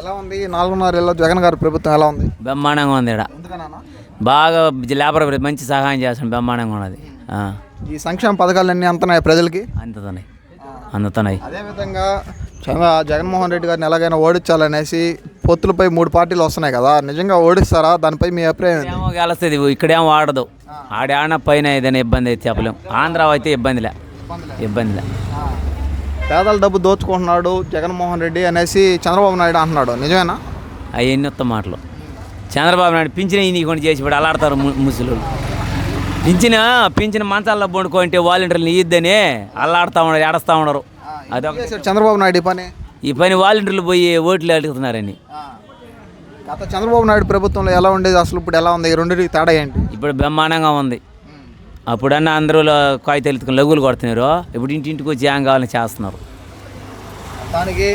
ఎలా ఉంది? ఈ నాలుగున్నరేళ్ళలో జగన్ గారి ప్రభుత్వం ఎలా ఉంది? బ్రహ్మాండంగా ఉంది ఇక్కడ బాగా లేబర్ మంచి సహాయం చేస్తాను బ్రహ్మాండంగా ఉన్నది. ఈ సంక్షేమ పథకాలన్నీ అందుతున్నాయి ప్రజలకి? అందుతున్నాయి అందుతున్నాయి అదేవిధంగా చంద్ర జగన్మోహన్ రెడ్డి గారిని ఎలాగైనా ఓడించాలనేసి పొత్తులపై మూడు పార్టీలు వస్తున్నాయి కదా నిజంగా ఓడిస్తారా? దానిపై మీ అభిప్రాయం? ఏమో గెలుస్తుంది ఇక్కడేమో వాడదు. ఆడాన పైన ఏదైనా ఇబ్బంది అయితే చెప్పలేం. ఆంధ్ర అయితే ఇబ్బందిలే. ఇబ్బందిలే. పేదల డబ్బు దోచుకుంటున్నాడు జగన్మోహన్ రెడ్డి అనేసి చంద్రబాబు నాయుడు అంటున్నాడు. నిజమేనా? అవన్నీ ఉత్త మాటలు. చంద్రబాబు నాయుడు పింఛన్ ఇన్ని కొన్ని చేసి ఇప్పుడు అలాడతారు ముసలు పింఛన్ పింఛన్ మంచాల్లో పండుకుంటే వాలంటీర్లు ఇద్దని అల్లాడుతూ ఉన్నారు ఏడస్తా ఉన్నారు. అదొక చంద్రబాబు నాయుడు ఈ పని? ఈ పని వాలంటీర్లు పోయి ఓట్లు అడుగుతున్నారని. గత చంద్రబాబు నాయుడు ప్రభుత్వంలో ఎలా ఉండేది? అసలు ఇప్పుడు ఎలా ఉంది? ఈ రెండింటికి తేడా ఏంటి? ఇప్పుడు బ్రహ్మాండంగా ఉంది. అప్పుడన్నా అందరూ కాగితాలు లఘువులు కొడుతున్నారు. ఇప్పుడు ఇంటింటికి వచ్చి ఏం కావాలని చేస్తున్నారు? దానికి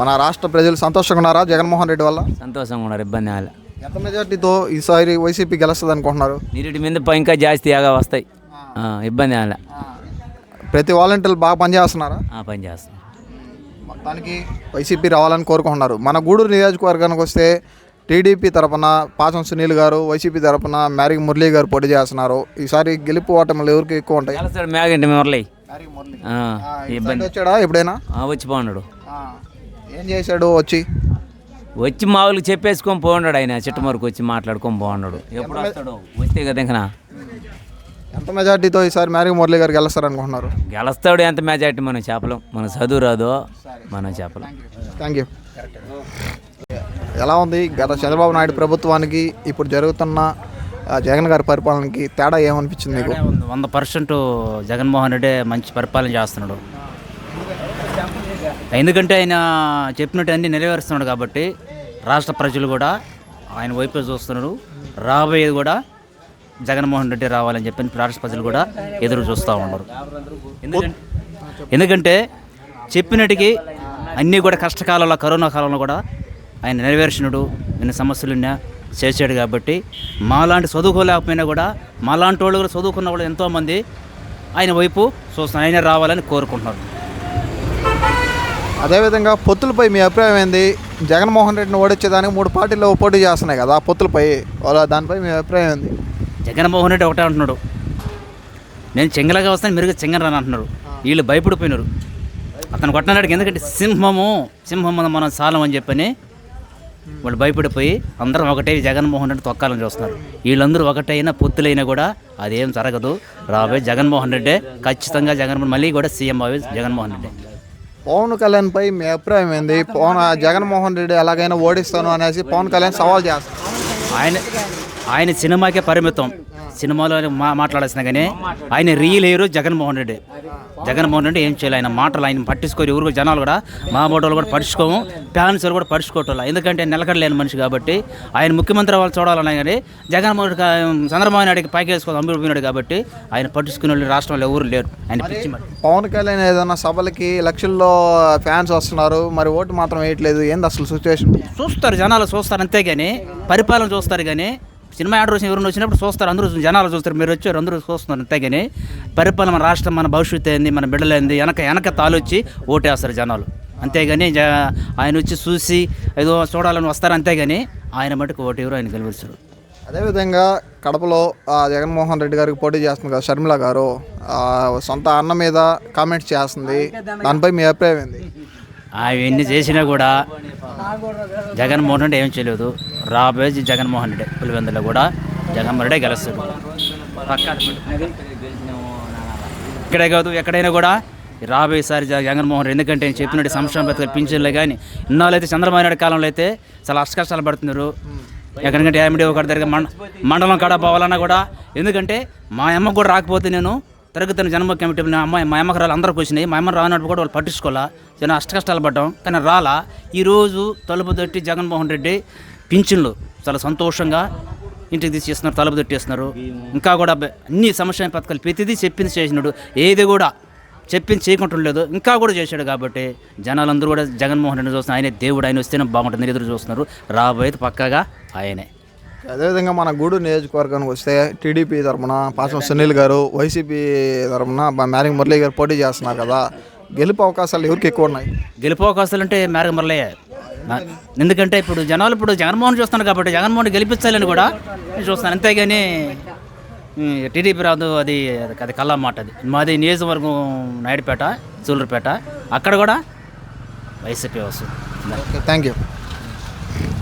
మన రాష్ట్ర ప్రజలు సంతోషంగా ఉన్నారా? జగన్మోహన్ రెడ్డి వల్ల? సంతోషంగా ఉన్నారు ఇబ్బంది వాళ్ళ ఎంత మెజార్టీతో ఈసారి వైసీపీ గెలుస్తుంది అనుకుంటున్నారు నీటి మీద ఇంకా జాస్తి ఏగా వస్తాయి. ఇబ్బంది వాళ్ళ ప్రతి వాలంటీర్లు బాగా పనిచేస్తున్నారా ఆ పని చేస్తున్నారు. మొత్తానికి వైసీపీ రావాలని కోరుకుంటున్నారు. మన గూడూరు నియోజకవర్గానికి వస్తే టీడీపీ తరపున పాచం సునీల్ గారు వైసీపీ తరపున మ్యారీ మురళీ గారు పోటీ చేస్తున్నారు. ఈసారి గెలుపు ఓటములు ఎవరికి ఎక్కువ ఉంటాయి? మేఘంటి మురళి. ఇబ్బంది. వచ్చాడా ఎప్పుడైనా? వచ్చి పోన్నాడు ఏం చేశాడు వచ్చి? వచ్చి మామూలుగా చెప్పేసుకొని పోన్నాడు ఆయన చిట్టమరకు వచ్చి మాట్లాడుకొని పోన్నాడు ఎప్పుడు వస్తాడు వస్తే కదా ఇంకా ఎంత మెజార్టీతో ఈసారి మ్యారీ మురళీ గారు గెలుస్తారు అనుకుంటున్నారు గెలుస్తాడు ఎంత మెజార్టీ మనం చెప్పలేం. మన చదువు రాదు మనం చెప్పలేం. థ్యాంక్ యూ ఎలా ఉంది? గత చంద్రబాబు నాయుడు ప్రభుత్వానికి ఇప్పుడు జరుగుతున్న జగన్ గారి పరిపాలనకి తేడా ఏమనిపించింది మీకు వంద- పర్సెంట్ జగన్మోహన్ రెడ్డి మంచి పరిపాలన చేస్తున్నాడు. ఎందుకంటే ఆయన చెప్పినట్టు అన్నీ నెరవేరుస్తున్నాడు కాబట్టి రాష్ట్ర ప్రజలు కూడా ఆయన వైపే చూస్తున్నారు. రాబోయేది కూడా జగన్మోహన్ రెడ్డి రావాలని చెప్పి రాష్ట్ర ప్రజలు కూడా ఎదురు చూస్తూ ఉన్నారు. ఎందుకంటే ఎందుకంటే చెప్పినట్టుకి అన్నీ కూడా కష్టకాలంలో కరోనా కాలంలో కూడా ఆయన నెరవేర్చినాడు. ఎన్ని సమస్యలున్నా చేశాడు కాబట్టి మాలాంటి చదువుకోలేకపోయినా కూడా మాలాంటి వాళ్ళు కూడా చదువుకున్న వాళ్ళు ఎంతోమంది ఆయన వైపు చూస్తున్నారు ఆయన రావాలని కోరుకుంటున్నారు. అదేవిధంగా పొత్తులపై మీ అభిప్రాయం ఏంది? జగన్మోహన్ రెడ్డిని ఓడించేదానికి మూడు పార్టీలు పోటీ చేస్తున్నాయి కదా ఆ పొత్తులపై. దానిపై మీ అభిప్రాయం ఏంది? జగన్మోహన్ రెడ్డి ఒకటే అంటున్నాడు. నేను చెంగలగా వస్తాను మీరు చెంగరాని అంటున్నారు. వీళ్ళు భయపడిపోయినారు. అతను కొట్టనాడికి ఎందుకంటే సింహము సింహం మనం సాలం అని చెప్పని వాళ్ళు భయపడిపోయి అందరం ఒకటే జగన్మోహన్ రెడ్డి తొక్కాలని చూస్తున్నారు. వీళ్ళందరూ ఒకటైనా పొత్తులైనా కూడా అదేం జరగదు. రాబోయే జగన్మోహన్ రెడ్డి ఖచ్చితంగా జగన్మోహన్ మళ్ళీ కూడా సీఎం అయ్యే జగన్మోహన్ రెడ్డి. పవన్ కళ్యాణ్పై మీ అభిప్రాయం ఏంది? పవన్ జగన్మోహన్ రెడ్డి ఎలాగైనా ఓడిస్తాను అనేసి పవన్ కళ్యాణ్ సవాల్ చేస్తారు. ఆయన ఆయన సినిమాకే పరిమితం. సినిమాలో మా మాట్లాడాల్సిన కానీ ఆయన రియల్ హీరో జగన్మోహన్ రెడ్డి. జగన్మోహన్ రెడ్డి ఏం చేయాలి? ఆయన మాటలు ఆయన పట్టించుకోరు. ఎవరు జనాలు కూడా మా బోటోళ్ళు కూడా పట్టించుకోము. ఫ్యాన్స్ కూడా పట్టించుకోవటం ఎందుకంటే నిలకడలేని మనిషి కాబట్టి ఆయన ముఖ్యమంత్రి వాళ్ళు చూడాలన్నా కానీ జగన్మోహన్ చంద్రబాబు నాయుడికి పైకి వేసుకోవాలి అమ్ముడిపోయినాడు కాబట్టి ఆయన పట్టించుకునే వాళ్ళు రాష్ట్రంలో ఎవరు లేరు. ఆయన పిచ్చి మ- పవన్ కళ్యాణ్ ఏదైనా సభలకి లక్షల్లో ఫ్యాన్స్ వస్తున్నారు. మరి ఓటు మాత్రం వేయట్లేదు. ఏంది అసలు సిచ్యువేషన్ చూస్తారు జనాలు చూస్తారు అంతేగాని పరిపాలన చూస్తారు కానీ సినిమా ఆర్డర్ వచ్చిన ఎవరైనా వచ్చినప్పుడు చూస్తారు అందరూ జనాలు చూస్తారు మీరు వచ్చారు అందరూ చూస్తున్నారు అంతేగాని పరిపాలన మన రాష్ట్రం మన భవిష్యత్తు ఏంది మన బిడ్డలేంది వెనక వెనక తాలొచ్చి ఓటేస్తారు జనాలు. అంతేగాని జ ఆయన వచ్చి చూసి ఏదో చూడాలని వస్తారు అంతేగాని ఆయన మటుకు ఓటు ఆయన గెలిపిస్తారు. అదేవిధంగా కడపలో జగన్మోహన్ రెడ్డి గారికి పోటీ చేస్తుంది కదా షర్మిల గారు సొంత అన్న మీద కామెంట్స్ చేస్తుంది దానిపై మీ అభిప్రాయం ఏంది? అవన్నీ చేసినా కూడా జగన్మోహన్ రెడ్డి ఏం చేయలేదు. రాబోయే జగన్మోహన్ రెడ్డి పులివెందులో కూడా జగన్మోహన్ రెడ్డి గెలుస్తాడు. ఇక్కడే కాదు ఎక్కడైనా కూడా రాబోయేసారి జగన్మోహన్ రెడ్డి ఎందుకంటే నేను చెప్పినట్టు సంక్షేమ పథకాలు పింఛన్లు కానీ ఇన్నాళ్ళు అయితే చంద్రబాబు నాయుడు కాలంలో అయితే చాలా అష్టకష్టాలు పడుతున్నారు. ఎక్కడికంటే ఏమిటి ఒకటి దగ్గర మండలం కాడ పోవాలన్నా కూడా ఎందుకంటే మా అమ్మకు కూడా రాకపోతే నేను తిరుగుతున్న జన్మ కమిటీ అమ్మాయి మా అమ్మకరాలు రాళ్ళు అందరికి వచ్చినాయి మా అమ్మ రానప్పుడు కూడా వాళ్ళు పట్టించుకోవాలా? జనం అష్ట కష్టాలు పడ్డాం. కానీ రాలా. ఈరోజు తలుపు తట్టి జగన్మోహన్ రెడ్డి పింఛన్లు చాలా సంతోషంగా ఇంటికి తీసేస్తున్నారు తలుపు తొట్టేస్తున్నారు. ఇంకా కూడా అన్ని సంక్షేమ పథకాలు ప్రతిదీ చెప్పింది చేసినాడు. ఏది కూడా చెప్పింది చేయకుండా లేదు. ఇంకా కూడా చేశాడు కాబట్టి జనాలందరూ కూడా జగన్మోహన్ రెడ్డి చూస్తున్నారు ఆయనే దేవుడు. ఆయన వస్తేనే బాగుంటుంది ఎదురు చూస్తున్నారు. రాబోయేది పక్కాగా ఆయనే. అదేవిధంగా మన గూడూరు నియోజకవర్గానికి వస్తే టీడీపీ తరపున పాసం సునీల్ గారు వైసీపీ తరపున మ్యారింగ్ మురళీ గారు పోటీ చేస్తున్నారు కదా. గెలుపు అవకాశాలు ఎవరికి ఎక్కువ ఉన్నాయి? గెలుపు అవకాశాలు అంటే మేరగ మరలయ్య నా- ఎందుకంటే ఇప్పుడు జనాలు ఇప్పుడు జగన్మోహన్ చూస్తున్నారు కాబట్టి జగన్మోహన్ గెలిపించాలని కూడా. నేను చూస్తాను అంతేగాని టీడీపీ రాదు అది అది- కళ్ళ మాట అది. మాది నియోజకవర్గం నాయుడుపేట సూలూరుపేట అక్కడ కూడా వైసీపీ వస్తుంది. Thank you